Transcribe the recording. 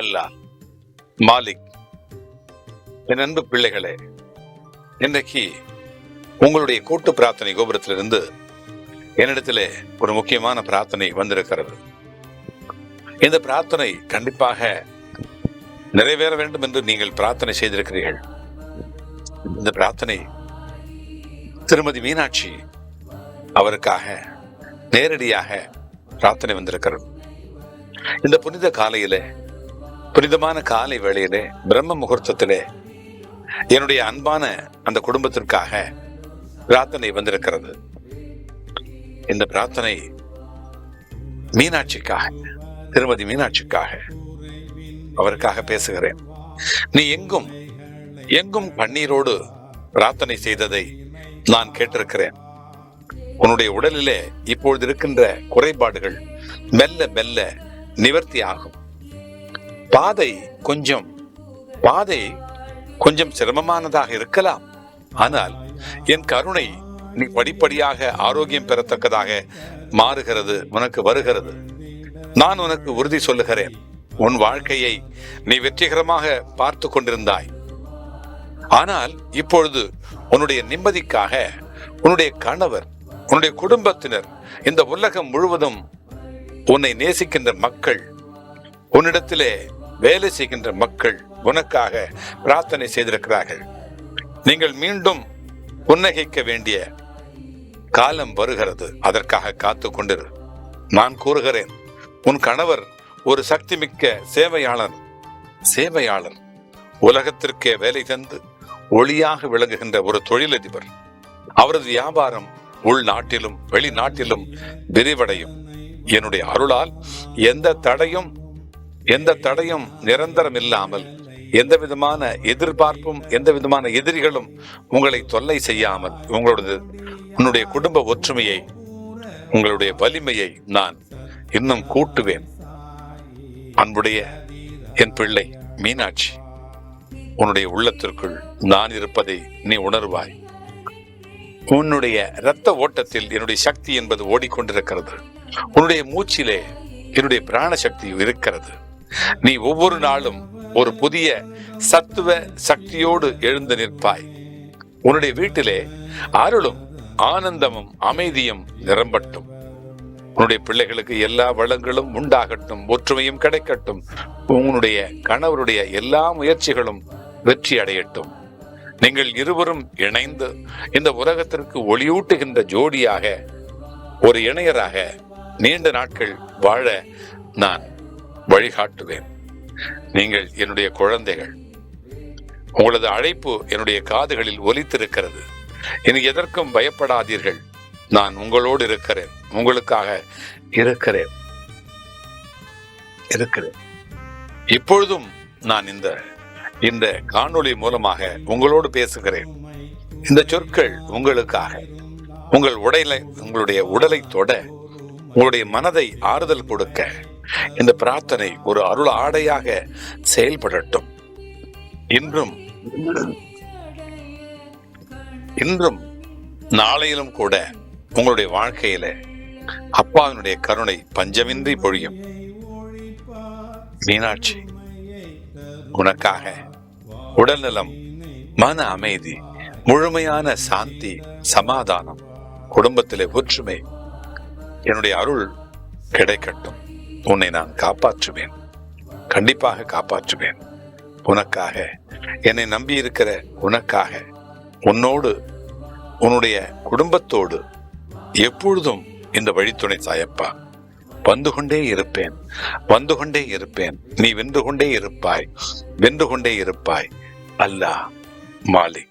அல்லா. மாலிக் என் அன்பு பிள்ளைகளே இன்றைக்கு உங்களுடைய கூட்டு பிரார்த்தனை கோபுரத்திலிருந்து என்னிடத்திலே ஒரு முக்கியமான பிரார்த்தனை வந்திருக்கிறது. இந்த பிரார்த்தனை கண்டிப்பாக நிறைவேற வேண்டும் என்று நீங்கள் பிரார்த்தனை செய்திருக்கிறீர்கள். இந்த பிரார்த்தனை திருமதி மீனாட்சி அவருக்காக நேரடியாக பிரார்த்தனை வந்திருக்கிறது. இந்த புனித காலையிலே புனிதமான காலை வேளையிலே பிரம்ம முகூர்த்தத்திலே என்னுடைய அன்பான அந்த குடும்பத்திற்காக பிரார்த்தனை வந்திருக்கிறது. இந்த பிரார்த்தனை மீனாட்சிக்காக திருமதி மீனாட்சிக்காக அவருக்காக பேசுகிறேன். நீ எங்கும் எங்கும் கண்ணீரோடு பிரார்த்தனை செய்ததை நான் கேட்டிருக்கிறேன். உன்னுடைய உடலிலே இப்பொழுது இருக்கின்ற குறைபாடுகள் மெல்ல மெல்ல நிவர்த்தி ஆகும் பாதை கொஞ்சம் பாதை கொஞ்சம் சிரமமானதாக இருக்கலாம். ஆனால் என் கருணை நீ படிப்படியாக ஆரோக்கியம் பெறத்தக்கதாக மாறுகிறது உனக்கு வருகிறது. நான் உனக்கு உறுதி சொல்லுகிறேன். உன் வாழ்க்கையை நீ வெற்றிகரமாக பார்த்து கொண்டிருந்தாய். ஆனால் இப்பொழுது உன்னுடைய நிம்மதிக்காக உன்னுடைய கணவர் உன்னுடைய குடும்பத்தினர் இந்த உலகம் முழுவதும் உன்னை நேசிக்கின்ற மக்கள் உன்னிடத்திலே வேலை செய்கின்ற மக்கள் உனக்காக பிரார்த்தனை செய்திருக்கிறார்கள். நீங்கள் மீண்டும் புன்னகைக்க வேண்டிய காலம் வருகிறது. அதற்காக காத்து கொண்டிரு. நான் கூறுகிறேன் உன் கணவர் ஒரு சக்தி மிக்க சேவையாளர் சேவையாளர் உலகத்திற்கே வேலை தந்து ஒளியாக விளங்குகின்ற ஒரு தொழிலதிபர். அவரது வியாபாரம் உள்நாட்டிலும் வெளிநாட்டிலும் விரிவடையும். என்னுடைய அருளால் எந்த தடையும் எந்த தடையும் நிரந்தரம் இல்லாமல் எந்த விதமான எதிர்பார்ப்பும் எந்த விதமான எதிரிகளும் உங்களை தொல்லை செய்யாமல் உங்களுடைய உன்னுடைய குடும்ப ஒற்றுமையை உங்களுடைய வலிமையை நான் இன்னும் கூட்டுவேன். அன்புடைய என் பிள்ளை மீனாட்சி உன்னுடைய உள்ளத்திற்குள் நான் இருப்பதை நீ உணர்வாய். உன்னுடைய இரத்த ஓட்டத்தில் என்னுடைய சக்தி என்பது ஓடிக்கொண்டிருக்கிறது. உன்னுடைய மூச்சிலே என்னுடைய பிராண சக்தி இருக்கிறது. நீ ஒவ்வொரு நாளும் ஒரு புதிய சத்துவ சக்தியோடு எழுந்து நிற்பாய். உன்னுடைய வீட்டிலே அருளும் ஆனந்தமும் அமைதியும் நிரம்பட்டும். உன்னுடைய பிள்ளைகளுக்கு எல்லா வளங்களும் உண்டாகட்டும் ஒற்றுமையும் கிடைக்கட்டும். உன்னுடைய கணவருடைய எல்லா முயற்சிகளும் வெற்றி அடையட்டும். நீங்கள் இருவரும் இணைந்து இந்த உலகத்திற்கு ஒளியூட்டுகின்ற ஜோடியாக ஒரு இணையராக நீண்ட நாட்கள் வாழ நான் வழிகாட்டுவேன். நீங்கள் என்னுடைய குழந்தைகள். உங்களது அழைப்பு என்னுடைய காதுகளில் ஒலித்திருக்கிறது. இனி எதற்கும் பயப்படாதீர்கள். நான் உங்களோடு இருக்கிறேன். உங்களுக்காக இருக்கிறேன். இருக்கிறேன். இப்பொழுதும் நான் இந்த இந்த காணொளி மூலமாக உங்களோடு பேசுகிறேன். இந்த சொற்கள் உங்களுக்காக. உங்கள் உடலை உங்களுடைய உடலை தொட உங்களுடைய மனதை ஆறுதல் கொடுக்க. இந்த பிரார்த்தனை ஒரு அருள் ஆடையாக செயல்படட்டும். இன்றும் இன்றும் நாளையிலும் கூட உங்களுடைய வாழ்க்கையில அப்பாவினுடைய கருணை பஞ்சமின்றி பொழியும். மீனாட்சி உனக்காக உடல்நலம் மன அமைதி முழுமையான சாந்தி சமாதானம் குடும்பத்திலே ஒற்றுமை என்னுடைய அருள் கிடைக்கட்டும். உன்னை நான் காப்பாற்றுவேன். கண்டிப்பாக காப்பாற்றுவேன். உனக்காக என்னை நம்பி இருக்கிற உனக்காக உன்னோடு உன்னுடைய குடும்பத்தோடு எப்பொழுதும் இந்த வழித்துணை சாயப்பா. வந்து கொண்டே இருப்பேன். வந்து கொண்டே இருப்பேன். நீ வென்று கொண்டே இருப்பாய். வென்று கொண்டே இருப்பாய். அல்லாஹ் மாலிக்.